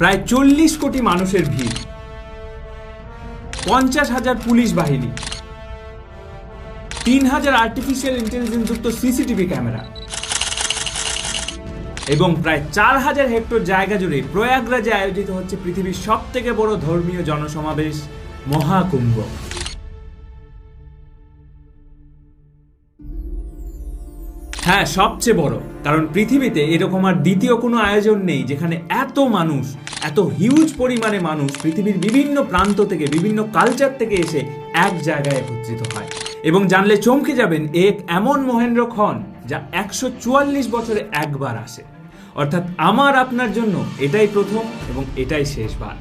প্রায় চল্লিশ কোটি মানুষের ভিড়। পঞ্চাশ হাজার পুলিশ বাহিনী। তিন হাজার আর্টিফিশিয়াল ইন্টেলিজেন্স যুক্ত সিসিটিভি ক্যামেরা এবং প্রায় চার হাজার হেক্টর জায়গা জুড়ে প্রয়াগরাজে আয়োজিত হচ্ছে পৃথিবীর সব থেকে বড় ধর্মীয় জনসমাবেশ মহাকুম্ভ। হ্যাঁ সবচেয়ে বড়। কারণ পৃথিবীতে এরকম আর দ্বিতীয় কোনো আয়োজন নেই যেখানে এত মানুষ, এত হিউজ পরিমাণে মানুষ পৃথিবীর বিভিন্ন প্রান্ত থেকে, বিভিন্ন কালচার থেকে এসে এক জায়গায় একত্রিত হয়। এবং জানলে চমকে যাবেন, এক এমন মহেন্দ্র খন যা একশো চুয়াল্লিশ বছরে একবার আসে। অর্থাৎ আমার আপনার জন্য এটাই প্রথম এবং এটাই শেষবার।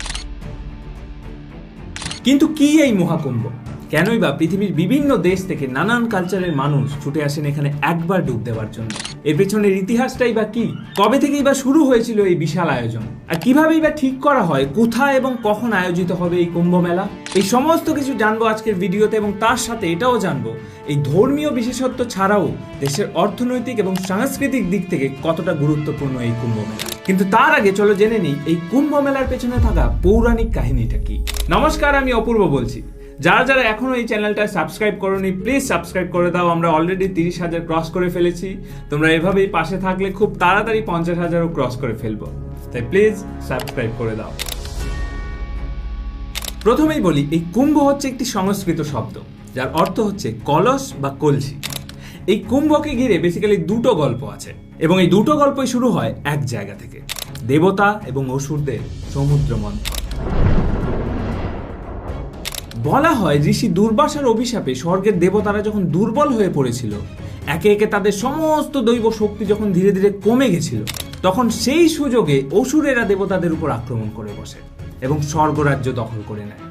কিন্তু কি এই মহাকুম্ভ? কেনই বা পৃথিবীর বিভিন্ন দেশ থেকে নানান কালচারের মানুষ ছুটে আসেন এখানে একবার ডুব দেওয়ার জন্য। এর পেছনের ইতিহাসটাই বা কি? কবে থেকেই বা শুরু হয়েছিল এই বিশাল আয়োজন? আর কিভাবেই বা ঠিক করা হয়? কোথায় এবং কখন আয়োজিত হবে এই কুম্ভ মেলা? এই সমস্ত কিছু জানব আজকের ভিডিওতে এবং তার সাথে এটাও জানব, এই ধর্মীয় বিশেষত্ব ছাড়াও দেশের অর্থনৈতিক এবং সাংস্কৃতিক দিক থেকে কতটা গুরুত্বপূর্ণ এই কুম্ভ মেলা। কিন্তু তার আগে চলো জেনে নিই, এই কুম্ভ মেলার পেছনে থাকা পৌরাণিক কাহিনীটা কি? নমস্কার, আমি অপূর্ব বলছি। যারা যারা এখনও এই চ্যানেলটা সাবস্ক্রাইব করোনি প্লিজ সাবস্ক্রাইব করে দাও। আমরা অলরেডি তিরিশ হাজার ক্রস করে ফেলেছি। তোমরা এভাবেই পাশে থাকলে খুব তাড়াতাড়ি পঞ্চাশ হাজারও ক্রস করে ফেলব। তাই প্লিজ সাবস্ক্রাইব করে দাও। প্রথমেই বলি, এই কুম্ভ হচ্ছে একটি সংস্কৃত শব্দ, যার অর্থ হচ্ছে কলস বা কলসি। এই কুম্ভকে ঘিরে বেসিক্যালি দুটো গল্প আছে, এবং এই দুটো গল্পই শুরু হয় এক জায়গা থেকে। দেবতা এবং অসুরদের সমুদ্র মন্থন বলা হয় ঋষি দুর্বাসার অভিশাপে স্বর্গের দেবতারা যখন দুর্বল হয়ে পড়েছিল, একে একে তাদের সমস্ত দৈব শক্তি যখন ধীরে ধীরে কমে গেছিল, তখন সেই সুযোগে অসুরেরা দেবতাদের উপর আক্রমণ করে বসে এবং স্বর্গরাজ্য দখল করে নেয়।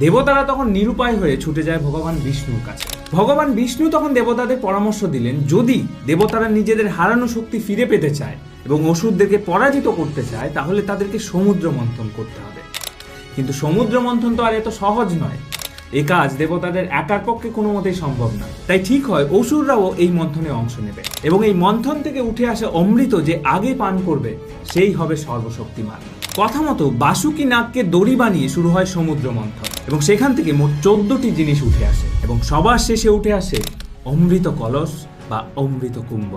দেবতারা তখন নিরুপায় হয়ে ছুটে যায় ভগবান বিষ্ণুর কাছে। ভগবান বিষ্ণু তখন দেবতাদের পরামর্শ দিলেন, যদি দেবতারা নিজেদের হারানো শক্তি ফিরে পেতে চায় এবং অসুরদেরকে পরাজিত করতে চায়, তাহলে তাদেরকে সমুদ্র মন্থন করতে হবে। কিন্তু সমুদ্র মন্থন তো আর এত সহজ নয়। এ কাজ দেবতাদের একার পক্ষে কোনো মতেই সম্ভব নয় তাই ঠিক হয়, অসুররাও এই মন্থনে অংশ নেবে এবং এই মন্থন থেকে উঠে আসে অমৃত যে আগে পান করবে, সেই হবে সর্বশক্তিমান। কথা মতো বাসুকি নাগকে দড়ি বানিয়ে শুরু হয় সমুদ্র মন্থন এবং সেখান থেকে মোট চোদ্দটি জিনিস উঠে আসে এবং সবার শেষে উঠে আসে অমৃত কলস বা অমৃত কুম্ভ।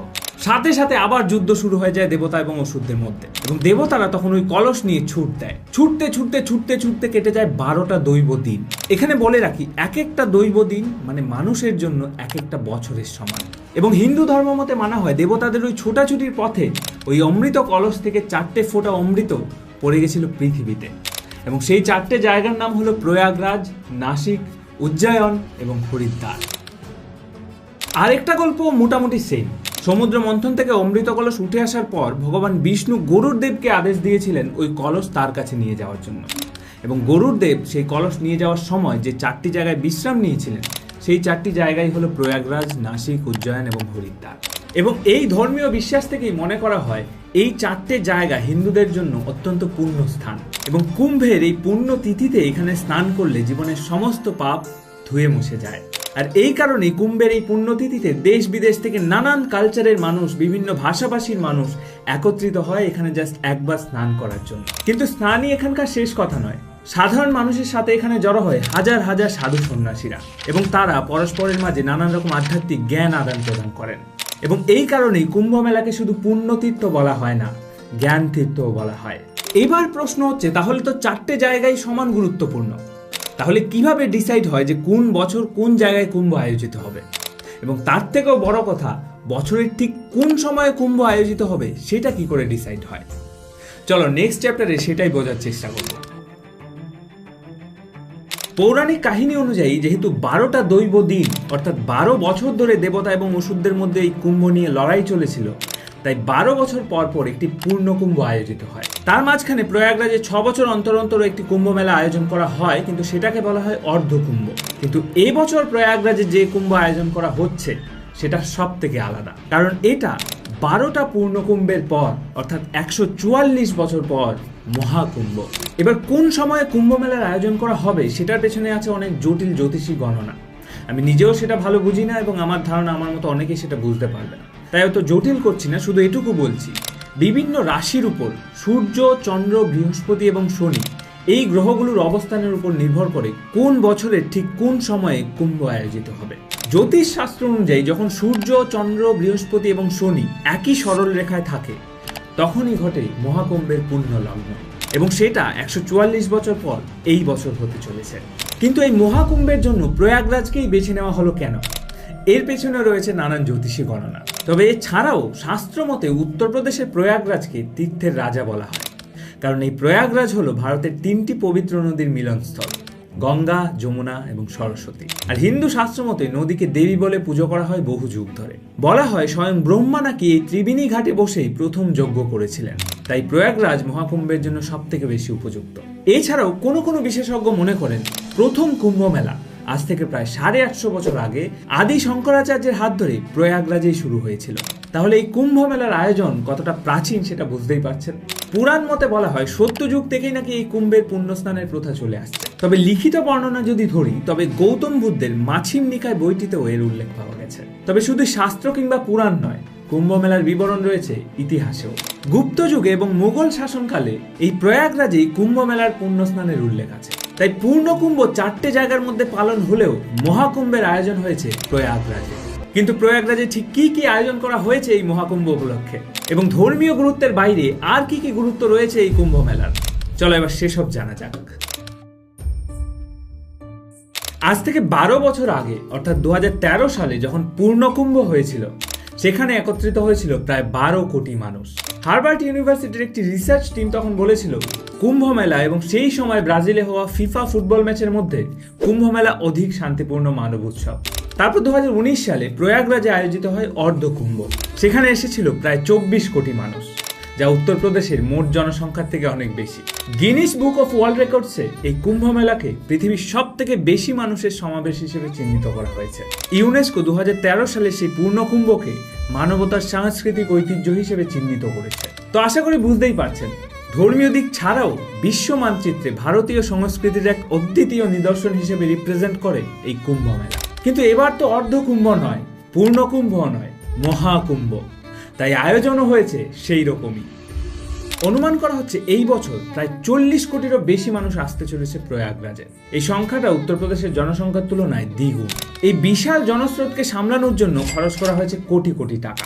সাথে সাথে আবার যুদ্ধ শুরু হয়ে যায় দেবতা এবং অসুরদের মধ্যে। এবং দেবতারা তখন ওই কলস নিয়ে ছুট দেয়। ছুটতে ছুটতে ছুটতে ছুটতে কেটে যায় বারোটা দৈব দিন। এখানে বলে রাখি এক একটা দৈব দিন মানে মানুষের জন্য এক একটা বছরের সমান। এবং হিন্দু ধর্ম মতে মানা হয়, দেবতাদের ওই ছোটাছুটির পথে ওই অমৃত কলস থেকে চারটে ফোঁটা অমৃত পড়ে গেছিল পৃথিবীতে। এবং সেই চারটে জায়গার নাম হলো প্রয়াগরাজ, নাসিক, উজ্জয়ন এবং হরিদ্বার। আরেকটা গল্প মোটামুটি সেম সমুদ্র মন্থন থেকে অমৃত কলস উঠে আসার পর ভগবান বিষ্ণু গরুর দেবকে আদেশ দিয়েছিলেন ওই কলস তার কাছে নিয়ে যাওয়ার জন্য। এবং গরুর দেব সেই কলস নিয়ে যাওয়ার সময় যে চারটি জায়গায় বিশ্রাম নিয়েছিলেন, সেই চারটি জায়গায় হলো প্রয়াগরাজ, নাসিক, উজ্জয়ন এবং হরিদ্বার। এবং এই ধর্মীয় বিশ্বাস থেকেই মনে করা হয়, এই চারটে জায়গা হিন্দুদের জন্য অত্যন্ত পূর্ণ স্থান। এবং কুম্ভের এই পূর্ণ তিথিতে এখানে স্নান করলে জীবনের সমস্ত পাপ ধুয়ে মুছে যায়। আর এই কারণেই কুম্ভের এই পুণ্যতিথিতে দেশ বিদেশ থেকে নানান কালচারের মানুষ, বিভিন্ন ভাষাভাষীর মানুষ একত্রিত হয় এখানে জাস্ট একবার স্নান করার জন্য। কিন্তু স্নানই এখানকার শেষ কথা নয়। সাধারণ মানুষের সাথে এখানে জড়ো হয় হাজার হাজার সাধু সন্ন্যাসীরা এবং তারা পরস্পরের মাঝে নানান রকম আধ্যাত্মিক জ্ঞান আদান প্রদান করেন। এবং এই কারণেই কুম্ভ মেলাকে শুধু পুণ্যতীর্থ বলা হয় না জ্ঞান তীর্থও বলা হয়। এবার প্রশ্ন হচ্ছে, তাহলে তো চারটে জায়গায় সমান গুরুত্বপূর্ণ। তাহলে কীভাবে ডিসাইড হয় যে কোন বছর কোন জায়গায় কুম্ভ আয়োজিত হবে? এবং তার থেকেও বড় কথা, বছরের ঠিক কোন সময়ে কুম্ভ আয়োজিত হবে সেটা কি করে ডিসাইড হয়? চলো নেক্সট চ্যাপ্টারে সেটাই বোঝার চেষ্টা করব। পৌরাণিক কাহিনী অনুযায়ী যেহেতু বারোটা দৈব দিন, অর্থাৎ বারো বছর ধরে দেবতা এবং ওষুধদের মধ্যে এই কুম্ভ নিয়ে লড়াই চলেছিল, তাই বারো বছর পর পর একটি পূর্ণ কুম্ভ আয়োজিত হয়। তার মাঝখানে প্রয়াগরাজে ছ বছর অন্তর অন্তর একটি কুম্ভ মেলা আয়োজন করা হয়, কিন্তু সেটাকে বলা হয় অর্ধ কুম্ভ কিন্তু এবছর প্রয়াগরাজে যে কুম্ভ আয়োজন করা হচ্ছে, সেটা সব থেকে আলাদা। কারণ এটা বারোটা পূর্ণকুম্ভের পর, অর্থাৎ একশো চুয়াল্লিশ বছর পর মহাকুম্ভ। এবার কোন সময়ে কুম্ভ মেলার আয়োজন করা হবে, সেটার পেছনে আছে অনেক জটিল জ্যোতিষী গণনা। আমি নিজেও সেটা ভালো বুঝি না এবং আমার ধারণা আমার মতো অনেকেই সেটা বুঝতে পারবে না। তাই অত জটিল করছি না, শুধু এটুকু বলছি বিভিন্ন রাশির উপর সূর্য, চন্দ্র, বৃহস্পতি এবং শনি এই গ্রহগুলোর অবস্থানের উপর নির্ভর করে কোন বছরের ঠিক কোন সময়ে কুম্ভ আয়োজিত হবে। জ্যোতিষ শাস্ত্র অনুযায়ী যখন সূর্য, চন্দ্র, বৃহস্পতি এবং শনি একই সরল রেখায় থাকে, তখনই ঘটে মহাকুম্ভের পূর্ণ লগ্ন এবং সেটা একশো চুয়াল্লিশ বছর পর এই বছর হতে চলেছে। কিন্তু এই মহাকুম্ভের জন্য প্রয়াগরাজকেই বেছে নেওয়া হলো কেন? এর পেছনে রয়েছে নানান জ্যোতিষী গণনা। তবে এছাড়াও শাস্ত্র মতে উত্তরপ্রদেশের প্রয়াগরাজকে তীর্থের রাজা বলা হয়। কারণ এই প্রয়াগরাজ হলো ভারতের তিনটি পবিত্র নদীর মিলনস্থল, গঙ্গা, যমুনা এবং সরস্বতী। আর হিন্দু শাস্ত্র মতে নদীকে দেবী বলে পুজো করা হয় বহু যুগ ধরে। বলা হয় স্বয়ং ব্রহ্মা নাকি এই ত্রিবেণী ঘাটে বসেই প্রথম যজ্ঞ করেছিলেন। তাই প্রয়াগরাজ মহাকুম্ভের জন্য সব থেকে বেশি উপযুক্ত। এছাড়াও কোনো কোনো বিশেষজ্ঞ মনে করেন প্রথম কুম্ভ মেলা আজ থেকে প্রায় সাড়ে আটশো বছর আগে আদি শঙ্করাচার্যের হাত ধরে প্রয়াগরাজেই শুরু হয়েছিল। তাহলে এই কুম্ভ মেলার আয়োজন কতটা প্রাচীন সেটা বুঝতেই পারছেন? পুরাণ মতে বলা হয় সত্যযুগ থেকেই নাকি এই কুম্ভের পুণ্যস্নানের প্রথা চলে আসছে। তবে লিখিত বর্ণনা যদি ধরি, তবে গৌতম বুদ্ধের মাছিম নিকায় বইটিতেও এর উল্লেখ পাওয়া গেছে। তবে শুধু শাস্ত্র কিংবা পুরাণ নয়, কুম্ভ মেলার বিবরণ রয়েছে ইতিহাসেও। গুপ্ত যুগে এবং মুঘল শাসনকালে এই প্রয়াগরাজেই কুম্ভ মেলার পুণ্যস্নানের উল্লেখ আছে। তাই পূর্ণ কুম্ভ চারটে জায়গার মধ্যে পালন হলেও মহাকুম্ভের আয়োজন হয়েছে প্রয়াগরাজে। কিন্তু প্রয়াগরাজে ঠিক কি কি আয়োজন করা হয়েছে এই মহাকুম্ভ উপলক্ষে? এবং ধর্মীয় গুরুত্বের বাইরে আর কি কি গুরুত্ব রয়েছে এই কুম্ভ মেলার? চলো এবার সেসব জানা যাক। আজ থেকে বারো বছর আগে, অর্থাৎ দু হাজার তেরো সালে, যখন পূর্ণকুম্ভ হয়েছিল সেখানে একত্রিত হয়েছিল প্রায় বারো কোটি মানুষ। হার্ভার্ড ইউনিভার্সিটির একটি রিসার্চ টিম তখন বলেছিল কুম্ভ মেলা এবং সেই সময় ব্রাজিলে হওয়া ফিফা ফুটবল ম্যাচের মধ্যে কুম্ভ মেলা অধিক শান্তিপূর্ণ মানব উৎসব। তারপর দু হাজার উনিশ সালে প্রয়াগরাজে আয়োজিত হয় অর্ধ কুম্ভ সেখানে এসেছিল প্রায় চব্বিশ কোটি মানুষ। যা উত্তরপ্রদেশের মোট জনসংখ্যার থেকে অনেক বেশি। গিনিস বুক অফ ওয়ার্ল্ড রেকর্ডসে এই কুম্ভ মেলাকে পৃথিবীর সব থেকে বেশি মানুষের সমাবেশ হিসেবে চিহ্নিত করা হয়েছে। ইউনেস্কো দুহাজার তেরো সালে সেই পূর্ণ কুম্ভকে মানবতার সাংস্কৃতিক ঐতিহ্য হিসেবে চিহ্নিত করেছে। তো আশা করি বুঝতেই পারছেন, ধর্মীয় দিক ছাড়াও বিশ্ব মানচিত্রে ভারতীয় সংস্কৃতির এক অদ্বিতীয় নিদর্শন হিসেবে রিপ্রেজেন্ট করে এই কুম্ভ মেলা কিন্তু এবার তো অর্ধকুম্ভ নয় পূর্ণকুম্ভ নয়, মহাকুম্ভ। তাই আয়োজনও হয়েছে সেই রকমই। অনুমান করা হচ্ছে এই বছর প্রায় চল্লিশ কোটিরও বেশি মানুষ আসতে চলেছে প্রয়াগরাজে। এই সংখ্যাটা উত্তরপ্রদেশের জনসংখ্যার তুলনায় দ্বিগুণ। এই বিশাল জনস্রোতকে সামলানোর জন্য খরচ করা হয়েছে কোটি কোটি টাকা।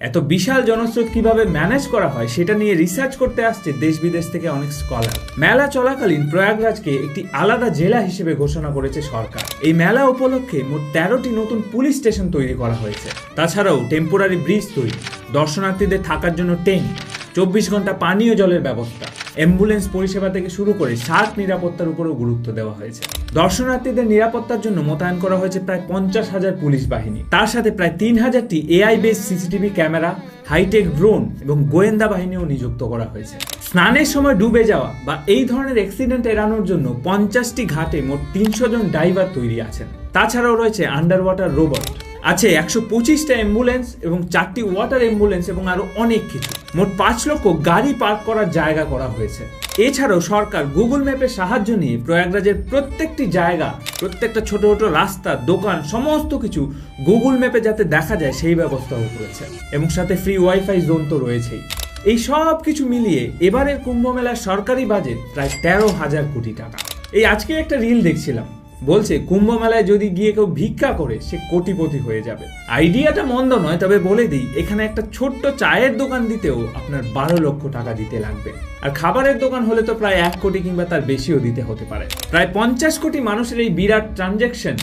এত বিশাল জনস্রোত কীভাবে ম্যানেজ করা হয় সেটা নিয়ে রিসার্চ করতে আসছে দেশ বিদেশ থেকে অনেক স্কলার মেলা চলাকালীন প্রয়াগরাজকে একটি আলাদা জেলা হিসেবে ঘোষণা করেছে সরকার। এই মেলা উপলক্ষে মোট তেরোটি নতুন পুলিশ স্টেশন তৈরি করা হয়েছে। তাছাড়াও টেম্পোরারি ব্রিজ তৈরি, দর্শনার্থীদের থাকার জন্য টেন্ট চব্বিশ ঘণ্টা পানীয় জলের ব্যবস্থা অ্যাম্বুলেন্স পরিষেবা থেকে শুরু করে সার্ক নিরাপত্তার উপরেও গুরুত্ব দেওয়া হয়েছে। দর্শনার্থীদের নিরাপত্তার জন্য মোতায়েন করা হয়েছে প্রায় পঞ্চাশ হাজার পুলিশ বাহিনী। তার সাথে প্রায় তিন হাজারটি AI base CCTV camera hi tech drone এবং গোয়েন্দা বাহিনীও নিযুক্ত করা হয়েছে। স্নানের সময় ডুবে যাওয়া বা এই ধরনের অ্যাক্সিডেন্ট এড়ানোর জন্য পঞ্চাশটি ঘাটে মোট তিনশো জন ড্রাইভার তৈরি আছেন। তাছাড়াও রয়েছে আন্ডার ওয়াটার রোবট আছে একশো পঁচিশটা অ্যাম্বুলেন্স এবং চারটি ওয়াটার অ্যাম্বুলেন্স এবং আরও অনেক কিছু। মোট পাঁচ লক্ষ গাড়ি পার্ক করার জায়গা করা হয়েছে। এছাড়াও সরকার গুগল ম্যাপের সাহায্য নিয়ে প্রয়াগরাজের প্রত্যেকটি জায়গা, প্রত্যেকটা ছোট ছোট রাস্তা, দোকান, সমস্ত কিছু গুগল ম্যাপে যাতে দেখা যায়, সেই ব্যবস্থাও করেছে। এবং সাথে ফ্রি ওয়াইফাই জোন তো রয়েছেই। এই সব কিছু মিলিয়ে এবারের কুম্ভ মেলার সরকারি বাজেট প্রায় তেরো হাজার কোটি টাকা। এই আজকে একটা রিল দেখছিলাম। বলছে কুম্ভ মেলায় যদি গিয়ে কেউ ভিক্ষা করে, সে কোটিপতি হয়ে যাবে। আইডিয়াটা মন্দ নয়, তবে বলে দিই, এখানে একটা ছোট্ট চায়ের দোকান দিতেও আপনার বারো লক্ষ টাকা দিতে লাগবে। আর খাবারের দোকান হলে তো প্রায় এক কোটি কিংবা তার বেশিও দিতে হতে পারে। প্রায় পঞ্চাশ কোটি মানুষের এই বিরাট ট্রানজ্যাকশন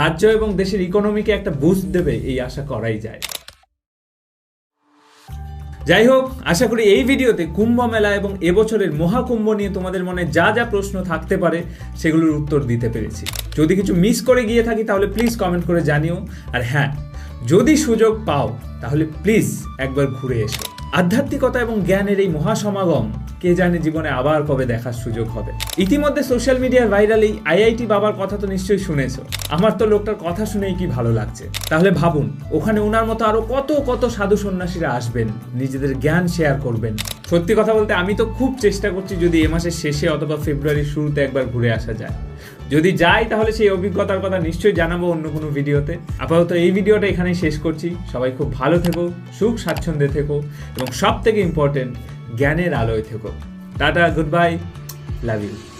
রাজ্য এবং দেশের ইকোনমিকে একটা বুস্ট দেবে, এই আশা করাই যায়। যাই হোক আশা করি এই ভিডিওতে কুম্ভ মেলা এবং এবছরের মহাকুম্ভ নিয়ে তোমাদের মনে যা যা প্রশ্ন থাকতে পারে সেগুলোর উত্তর দিতে পেরেছি। যদি কিছু মিস করে গিয়ে থাকি তাহলে প্লিজ কমেন্ট করে জানিও। আর হ্যাঁ যদি সুযোগ পাও তাহলে প্লিজ একবার ঘুরে এসো। আধ্যাত্মিকতা এবং জ্ঞানের এই মহাসমাগম, কে জানে জীবনে আবার কবে দেখার সুযোগ হবে। ইতিমধ্যে সোশ্যাল মিডিয়ার ভাইরাল এই আইআইটি বাবার কথা তো নিশ্চয়ই শুনেছ। আমার তো লোকটার কথা শুনেই কি ভালো লাগছে। তাহলে ভাবুন, ওখানে ওনার মতো আরও কত কত সাধু সন্ন্যাসীরা আসবেন, নিজেদের জ্ঞান শেয়ার করবেন। সত্যি কথা বলতে আমি তো খুব চেষ্টা করছি যদি এ মাসের শেষে অথবা ফেব্রুয়ারির শুরুতে একবার ঘুরে আসা যায়। যদি যাই, তাহলে সেই অভিজ্ঞতার কথা নিশ্চয়ই জানাব অন্য কোনো ভিডিওতে। আপাতত এই ভিডিওটা এখানেই শেষ করছি। সবাই খুব ভালো থেকো, সুখ স্বাচ্ছন্দ্যে থেকো, এবং সব থেকে ইম্পর্টেন্ট জ্ঞানের আলোয় থেকো। Tata goodbye love you